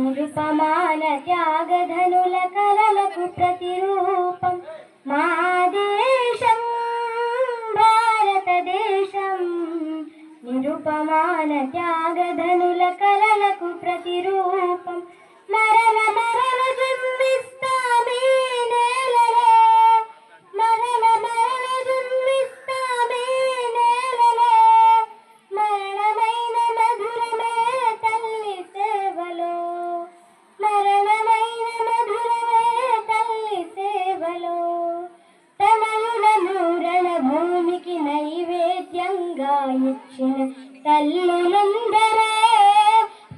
నిరుపమాన త్యాగధనుల కలలకు ప్రతిరూపం మా దేశం భారతదేశం నిరుపమాన త్యాగధనుల కలలకు ప్రతిరూపం మరల నైవేద్యంగా ఇచ్చిన తల్లులందరే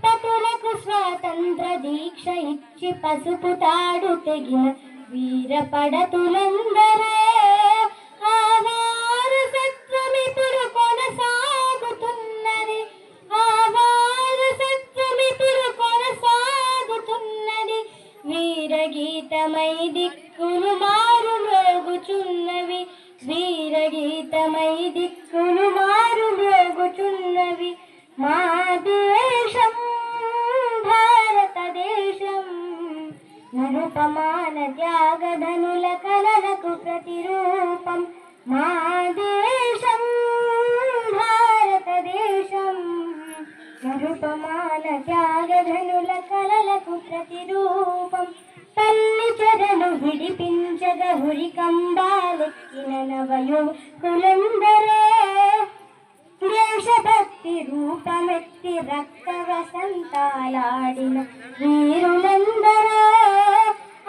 పతులకు స్వాతంత్ర దీక్ష ఇచ్చి పసుపు తాడు తెగిన వీర పడతులందరే ఆ వారసత్వమిప్పుడు కొనసాగుతున్నది. ఆ వారసత్వమిప్పుడు కొనసాగుతున్నది. వీరగీతమై దిక్కులు మారు మ్రోగుచున్నవి వీరగీతమై దిక్కులు మా దేశం భారతదేశం. నిరుపమాన త్యాగధనుల కలలకు ప్రతిరూపం. మా దేశం భారతదేశం. నిరుపమాన త్యాగధనుల కలలకు ప్రతిరూపం. తల్లి చెరను విడిపించగ హురికంబాలెక్కిన నవయు కులందరే దేశభక్తి రూపమెత్తి రక్త వసంతాలాడిన వీరులందరూ?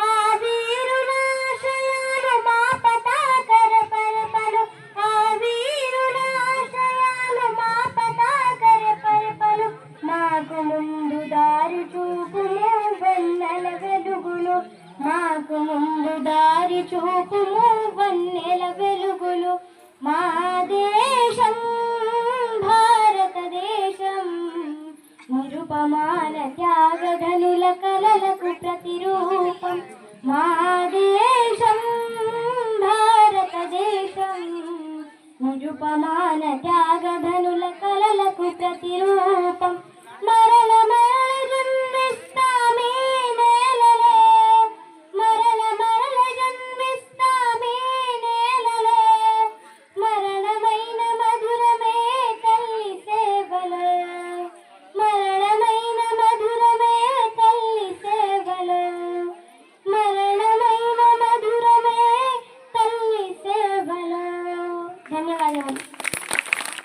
ఆ వీరులాశయాలు మా పతాకర పరపలు ఆ వీరులాశయాలు మా పతాకర పరపలు. మాకు ముందు దారి చూపుము వెన్నెల వెలుగులు. మాకు ముందు దారి చూపుము వన్నెల వెలుగులు. మా దేశం నిరుపమాన త్యాగధనుల కలలకు ప్రతిరూపం మా దేశం భారతదేశం నిరుపమాన త్యాగధనుల కలలకు ప్రతిరూపం